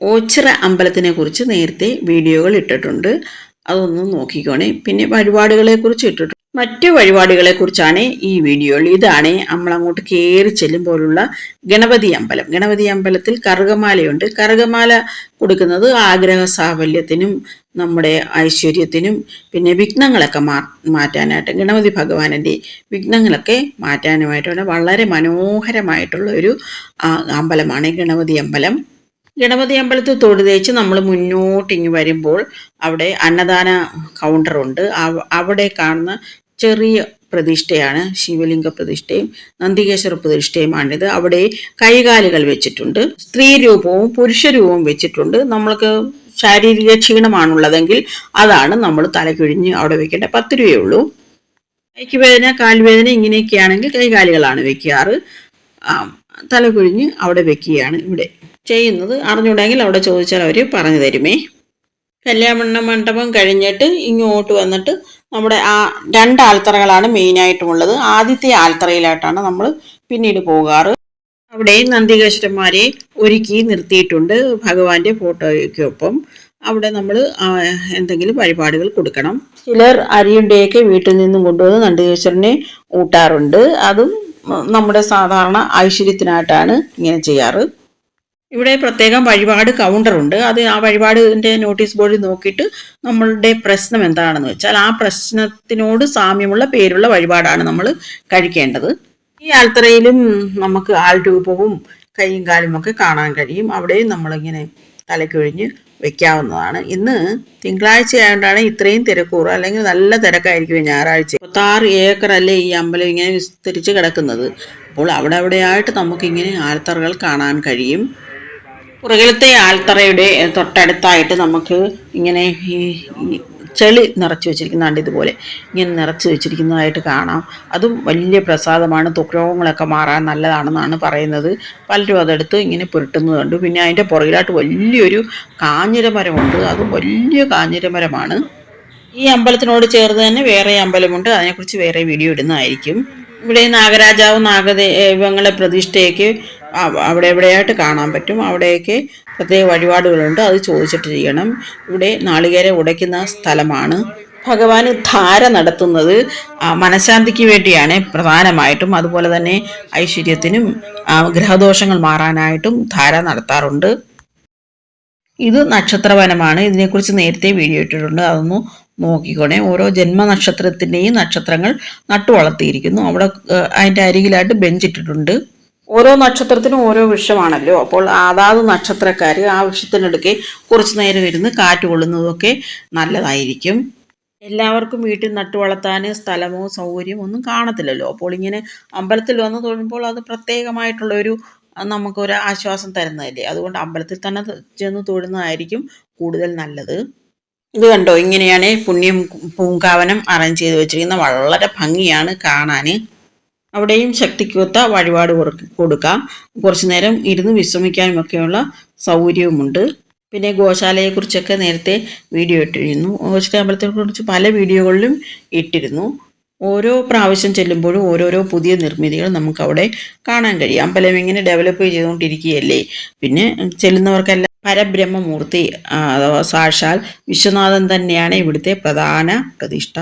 ഓച്ചിറ അമ്പലത്തിനെ കുറിച്ച് നേരത്തെ വീഡിയോകൾ ഇട്ടിട്ടുണ്ട്. അതൊന്ന് നോക്കിക്കോണേ. പിന്നെ വഴിപാടുകളെ കുറിച്ച് ഇട്ടിട്ടുണ്ട്. മറ്റു വഴിപാടുകളെ കുറിച്ചാണ് ഈ വീഡിയോയിൽ. ഇതാണ് നമ്മൾ അങ്ങോട്ട് കയറി ചെല്ലുമ്പോഴുള്ള ഗണപതി അമ്പലം. ഗണപതി അമ്പലത്തിൽ കറുകമാലയുണ്ട്. കറുകമാല കൊടുക്കുന്നത് ആഗ്രഹ സാഫല്യത്തിനും നമ്മുടെ ഐശ്വര്യത്തിനും പിന്നെ വിഘ്നങ്ങളൊക്കെ മാ മാറ്റാനായിട്ട് ഗണപതി ഭഗവാന്റെ വിഘ്നങ്ങളൊക്കെ മാറ്റാനുമായിട്ടാണ്. വളരെ മനോഹരമായിട്ടുള്ള ഒരു അമ്പലമാണ് ഗണപതി അമ്പലം. ഗണപതി അമ്പലത്തിൽ തൊഴുതേച്ച് നമ്മൾ മുന്നോട്ടിങ്ങ് വരുമ്പോൾ അവിടെ അന്നദാന കൗണ്ടറുണ്ട് അവ- അവിടെ കാണുന്ന ചെറിയ പ്രതിഷ്ഠയാണ് ശിവലിംഗ പ്രതിഷ്ഠയും നന്ദികേശ്വര പ്രതിഷ്ഠയുമാണിത്. അവിടെ കൈകാലുകൾ വെച്ചിട്ടുണ്ട്. സ്ത്രീ രൂപവും പുരുഷ രൂപവും വെച്ചിട്ടുണ്ട്. നമ്മൾക്ക് ശാരീരിക ക്ഷീണമാണുള്ളതെങ്കിൽ അതാണ് നമ്മൾ തലക്കിഴിഞ്ഞ് അവിടെ വെക്കേണ്ട പത്ത് രൂപയേ ഉള്ളൂ കൈക്കുവേദന കാൽവേദന ഇങ്ങനെയൊക്കെയാണെങ്കിൽ കൈകാലുകളാണ് വെക്കാറ്. തലകുഴിഞ്ഞ് അവിടെ വെക്കുകയാണ് ഇവിടെ. ചെയ്യുന്നത് അറിഞ്ഞുണ്ടെങ്കിൽ അവിടെ ചോദിച്ചാൽ അവർ പറഞ്ഞു തരുമേ. കല്യാണ മണ്ഡപം കഴിഞ്ഞിട്ട് ഇങ്ങോട്ട് വന്നിട്ട് നമ്മുടെ ആ രണ്ട് ആൽത്തറകളാണ് മെയിനായിട്ടുമുള്ളത് ആദ്യത്തെ ആൽത്തറയിലായിട്ടാണ് നമ്മൾ പിന്നീട് പോകാറ്. അവിടെ നന്ദികേശ്വരന്മാരെ ഒരുക്കി നിർത്തിയിട്ടുണ്ട് ഭഗവാന്റെ ഫോട്ടോയ്ക്കൊപ്പം. അവിടെ നമ്മൾ എന്തെങ്കിലും വഴിപാടുകൾ കൊടുക്കണം. ചിലർ അരിയുണ്ടയൊക്കെ വീട്ടിൽ നിന്നും കൊണ്ടുവന്ന് നന്ദികേശ്വരനെ ഊട്ടാറുണ്ട്. അതും നമ്മുടെ സാധാരണ ഐശ്വര്യത്തിനായിട്ടാണ് ഇങ്ങനെ ചെയ്യാറ്. ഇവിടെ പ്രത്യേകം വഴിപാട് കൗണ്ടറുണ്ട് അത് ആ വഴിപാടിന്റെ നോട്ടീസ് ബോർഡിൽ നോക്കിയിട്ട് നമ്മളുടെ പ്രശ്നം എന്താണെന്ന് വെച്ചാൽ ആ പ്രശ്നത്തിനോട് സാമ്യമുള്ള പേരുള്ള വഴിപാടാണ് നമ്മൾ കഴിക്കേണ്ടത്. ഈ ആൽത്തറയിലും നമുക്ക് ആൾ രൂപവും കൈയും കാലും ഒക്കെ കാണാൻ കഴിയും. അവിടെയും നമ്മളിങ്ങനെ തലക്കൊഴിഞ്ഞ് വെക്കാവുന്നതാണ്. ഇന്ന് തിങ്കളാഴ്ച ആയതുകൊണ്ടാണ് ഇത്രയും തിരക്കൂറ്. അല്ലെങ്കിൽ നല്ല തിരക്കായിരിക്കും ഞായറാഴ്ച. പത്താറ് ഏക്കർ അല്ലേ ഈ അമ്പലം ഇങ്ങനെ വിസ്തരിച്ച് കിടക്കുന്നത്. അപ്പോൾ അവിടെ അവിടെയായിട്ട് നമുക്കിങ്ങനെ ആൽത്തറകൾ കാണാൻ കഴിയും. പുറകിലത്തെ ആൽത്തറയുടെ തൊട്ടടുത്തായിട്ട് നമുക്ക് ഇങ്ങനെ ഈ ചെളി നിറച്ച് വെച്ചിരിക്കുന്നതാണ്ട് ഇതുപോലെ ഇങ്ങനെ നിറച്ച് വെച്ചിരിക്കുന്നതായിട്ട് കാണാം. അതും വലിയ പ്രസാദമാണ്. രോഗങ്ങളൊക്കെ മാറാൻ നല്ലതാണെന്നാണ് പറയുന്നത്. പലരും അതെടുത്ത് ഇങ്ങനെ പുരട്ടുന്നത് കണ്ടു. പിന്നെ അതിന്റെ പുറകിലായിട്ട് വലിയൊരു കാഞ്ഞിരമരമുണ്ട്. അതും വലിയ കാഞ്ഞിരമരമാണ്. ഈ അമ്പലത്തിനോട് ചേർന്ന് തന്നെ വേറെ അമ്പലമുണ്ട്. അതിനെക്കുറിച്ച് വേറെ വീഡിയോ ഇടുന്നതായിരിക്കും. ഇവിടെ നാഗരാജാവ് നാഗദൈവങ്ങളെ പ്രതിഷ്ഠയൊക്കെ അവ- അവിടെ എവിടെയായിട്ട് കാണാൻ പറ്റും? അവിടെയൊക്കെ പ്രത്യേക വഴിപാടുകളുണ്ട്. അത് ചോദിച്ചിട്ട് ചെയ്യണം ഇവിടെ നാളികേരെ ഉടയ്ക്കുന്ന സ്ഥലമാണ്. ഭഗവാന് ധാര നടത്തുന്നത് മനഃശാന്തിക്ക് വേണ്ടിയാണ് പ്രധാനമായിട്ടും. അതുപോലെ തന്നെ ഐശ്വര്യത്തിനും ഗ്രഹദോഷങ്ങൾ മാറാനായിട്ടും ധാര നടത്താറുണ്ട്. ഇത് നക്ഷത്രവനമാണ്. ഇതിനെക്കുറിച്ച് നേരത്തെ വീഡിയോ ഇട്ടിട്ടുണ്ട്. അതൊന്ന് നോക്കിക്കോണേ. ഓരോ ജന്മനക്ഷത്രത്തിന്റെയും നക്ഷത്രങ്ങൾ നട്ടു വളർത്തിയിരിക്കുന്നു അവിടെ അതിന്റെ അരികിലായിട്ട് ബെഞ്ചിട്ടിട്ടുണ്ട്. ഓരോ നക്ഷത്രത്തിനും ഓരോ വൃക്ഷമാണല്ലോ. അപ്പോൾ അതാത് നക്ഷത്രക്കാർ ആ വൃക്ഷത്തിനടുക്കെ കുറച്ച് നേരം ഇരുന്ന് കാറ്റ് കൊള്ളുന്നതൊക്കെ നല്ലതായിരിക്കും. എല്ലാവർക്കും വീട്ടിൽ നട്ടു വളർത്താൻ സ്ഥലമോ സൗകര്യമോ ഒന്നും കാണത്തില്ലല്ലോ. അപ്പോൾ ഇങ്ങനെ അമ്പലത്തിൽ വന്ന് തൊഴുമ്പോൾ അത് പ്രത്യേകമായിട്ടുള്ളൊരു നമുക്കൊരു ആശ്വാസം തരുന്നതല്ലേ. അതുകൊണ്ട് അമ്പലത്തിൽ തന്നെ ചെന്ന് തൊഴുന്നതായിരിക്കും കൂടുതൽ നല്ലത്. ഇത് കണ്ടോ? ഇങ്ങനെയാണ് പുണ്യം പൂങ്കാവനം അറേഞ്ച് ചെയ്ത് വെച്ചിരിക്കുന്നത്. വളരെ ഭംഗിയാണ് കാണാൻ അവിടെയും ശക്തിക്കൊത്ത വഴിപാട് കൊടുക്ക- കുറച്ചു നേരം ഇരുന്ന് വിശ്രമിക്കാനും ഒക്കെയുള്ള സൗകര്യവുമുണ്ട്. പിന്നെ ഗോശാലയെക്കുറിച്ചൊക്കെ നേരത്തെ വീഡിയോ ഇട്ടിരുന്നു. ഗോശാല അമ്പലത്തെക്കുറിച്ച് പല വീഡിയോകളിലും ഇട്ടിരുന്നു. ഓരോ പ്രാവശ്യം ചെല്ലുമ്പോഴും ഓരോരോ പുതിയ നിർമ്മിതികൾ നമുക്കവിടെ കാണാൻ കഴിയും. അമ്പലം ഇങ്ങനെ ഡെവലപ്പ് ചെയ്തുകൊണ്ടിരിക്കുകയല്ലേ? പിന്നെ ചെല്ലുന്നവർക്കെല്ലാം പരബ്രഹ്മമൂർത്തി അഥവാ സാക്ഷാൽ വിശ്വനാഥൻ തന്നെയാണ് ഇവിടുത്തെ പ്രധാന പ്രതിഷ്ഠ.